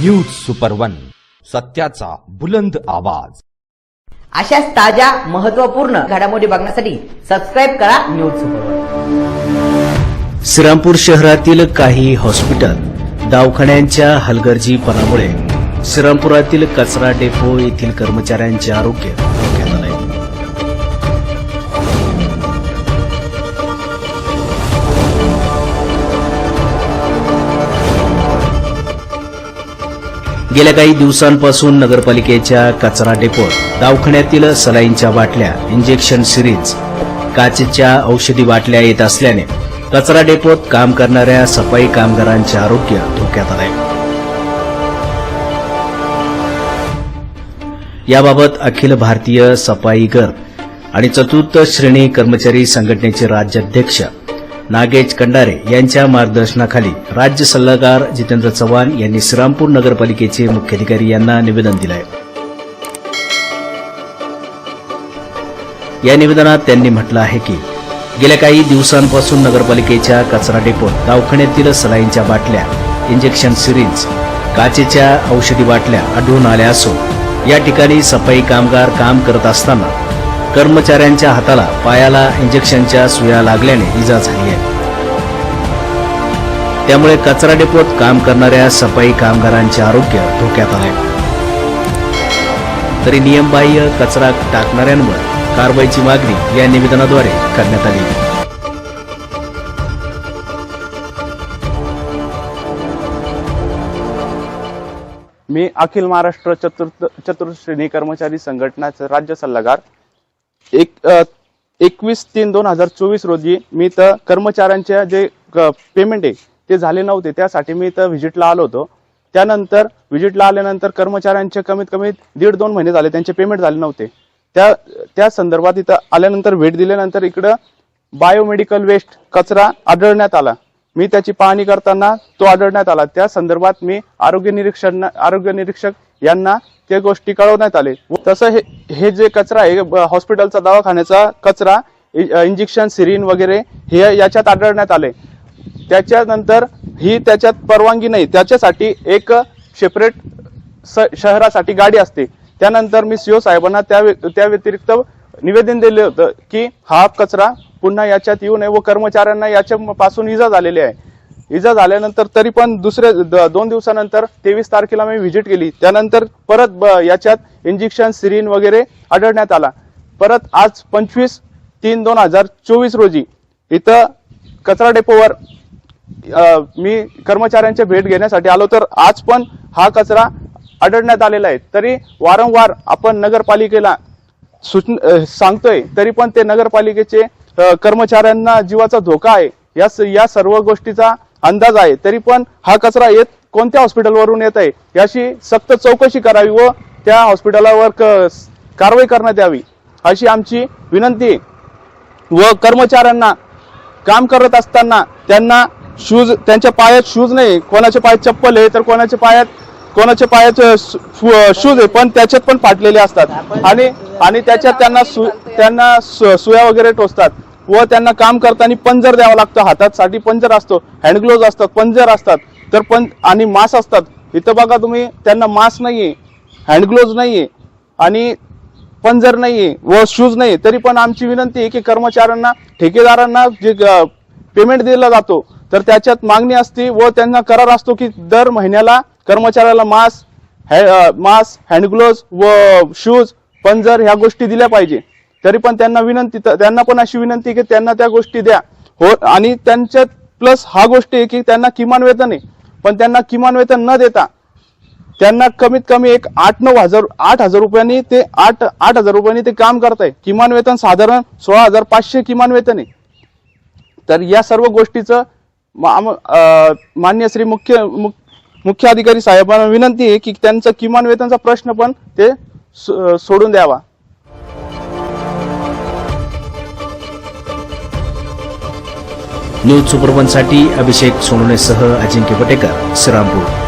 News super one सत्याचा बुलंद आवाज. अशाच ताज्या महत्त्वपूर्ण घडामोडी बघण्यासाठी सबस्क्राईब करा न्यूज सुपरवर श्रीरामपूर शहरातील काही हॉस्पिटल दवाखान्यांच्या हलगर्जीपणामुळे श्रीरामपुरातील कचरा डेपो येथील कर्मचाऱ्यांचे आरोग्य गेल्या काही दिवसांपासून नगरपालिकेच्या कचरा डेपोत दवाखान्यातील सलाईंच्या बाटल्या इंजेक्शन सिरीज काचेच्या औषधी बाटल्या येत असल्याने कचरा डेपोत काम करणाऱ्या सफाई कामगारांचे आरोग्य धोक्यात आलंय. याबाबत अखिल भारतीय सफाईगर आणि चतुर्थ श्रेणी कर्मचारी संघटनेचे राज्याध्यक्ष नागेश कंडारे यांच्या मार्गदर्शनाखाली राज्य सल्लागार जितेंद्र चव्हाण यांनी श्रीरामपूर नगरपालिकेचे मुख्याधिकारी यांना निवेदन दिलं आहे या निवेदनात त्यांनी म्हटलं आहे की गेल्या काही दिवसांपासून नगरपालिकेच्या कचरा डेपोत दवाखान्यातील सलाईनच्या बाटल्या इंजेक्शन सिरिंज काचेच्या औषधी बाटल्या आढळून आल्या असून या ठिकाणी सफाई कामगार काम करत असताना कर्मचाऱ्यांच्या हाताला पायाला इंजेक्शनच्या सुया लागल्याने इजा झाली आहे. त्यामुळे कचरा डेपोत काम करणाऱ्या सफाई कामगारांचे आरोग्य धोक्यात आले तरी नियमबाह्य कचरा टाकणाऱ्यांवर कारवाईची मागणी या निवेदनाद्वारे करण्यात आली. मी अखिल महाराष्ट्र चतुर्थ चतुर्श्रेणी कर्मचारी संघटनाचे राज्य सल्लागार एक एकवीस तीन दोन हजार चोवीस रोजी मी तर कर्मचाऱ्यांच्या जे पेमेंट आहे ते झाले नव्हते. त्यासाठी मी इथं व्हिजिटला आलो होतो. त्यानंतर व्हिजिटला आल्यानंतर कर्मचाऱ्यांचे कमीत कमी दीड दोन महिने झाले. त्यांचे पेमेंट झाले नव्हते. त्या त्या संदर्भात इथं आल्यानंतर भेट दिल्यानंतर इकडं बायोमेडिकल वेस्ट कचरा आढळण्यात आला. मी त्याची पाहणी करताना तो आढळण्यात आला. त्या संदर्भात मी आरोग्य निरीक्षण आरोग्य निरीक्षक यांना त्या गोष्टी कळवण्यात आले. व तसं हे हे जे कचरा आहे हॉस्पिटलचा दवाखान्याचा कचरा इंजेक्शन सिरीन वगैरे हे याच्यात आढळण्यात आले. त्याच्यानंतर ही त्याच्यात परवानगी नाही. त्याच्यासाठी एक सेपरेट शहरासाठी गाडी असते. त्यानंतर मी सीओ साहेबांना त्या व्य- त्या व्यतिरिक्त निवेदन दिले होतं की हा कचरा पुन्हा याच्यात येऊ नये व कर्मचाऱ्यांना याच्यापासून इजा झालेली आहे. इजा झाल्यानंतर तरी पण दुसऱ्या द- दोन दिवसानंतर तेवीस तारखेला मी व्हिजिट केली. त्यानंतर परत ब- याच्यात इंजेक्शन सिरीन वगैरे आढळण्यात आला. परत आज पंचवीस तीन दोन हजार चोवीस रोजी इथं कचरा डेपोवर मी कर्मचाऱ्यांच्या भेट घेण्यासाठी आलो तर आज पण हा कचरा आढळण्यात आलेला आहे. तरी वारंवार आपण नगरपालिकेला सूचन सांगतोय तरी पण ते नगरपालिकेचे कर्मचाऱ्यांना जीवाचा धोका आहे. या स- या सर्व गोष्टीचा अंदाज आहे. तरी पण हा कचरा येत कोणत्या हॉस्पिटलवरून येत आहे याची सक्त चौकशी करावी व त्या हॉस्पिटलावर कारवाई करण्यात यावी अशी आमची विनंती व कर्मचाऱ्यांना काम करत असताना त्यांना शूज त्यांच्या पायात शूज नाही कोणाच्या पायात चप्पल आहे तर कोणाच्या पायात कोणाच्या पायात शूज आहे पण त्याच्यात पण फाटलेले असतात. आणि आणि त्याच्यात त्यांना सु त्यांना सु- सुया वगैरे टोचतात. व त्यांना काम करताना पंजर द्यावं लागतं. हातातसाठी पंजर असतो हँडग्लोव्ह असतात पंजर असतात. तर पण आणि मास्क असतात. इथं बघा तुम्ही त्यांना मास्क नाही आहे हँडग्लोज नाही आहे आणि पंजर आहे व शूज नाही तरी पण आमची विनंती आहे की कर्मचाऱ्यांना ठेकेदारांना जे पेमेंट दिला जातो तर त्याच्यात मागणी असते व त्यांना करार असतो की दर महिन्याला कर्मचाऱ्याला मास्क मास्क हँडग्लोव्ह व शूज पंजर ह्या गोष्टी दिल्या पाहिजे. तरी पण त्यांना विनंती त्यांना पण अशी विनंती की त्यांना त्या गोष्टी द्या. हो आणि त्यांच्यात प्लस हा गोष्टी आहे की त्यांना किमान वेतन आहे. पण त्यांना किमान वेतन न देता त्यांना कमीत कमी एक आठ नऊ हजार आठ हजार रुपयांनी ते आठ आठ हजार रुपयांनी ते काम करताय. किमान वेतन साधारण सोळा हजार पाचशे किमान वेतन आहे. तर या सर्व गोष्टीचं मा- मान्य श्री मुख्य मुख- मुख्य अधिकारी साहेबांना विनंती आहे की त्यांचं किमान वेतनचा प्रश्न पण ते सो- सोडून द्यावा. न्यूज सुपरवनसाठी अभिषेक सोनवणेसह अजिंक्य पटेकर श्रीरामपूर.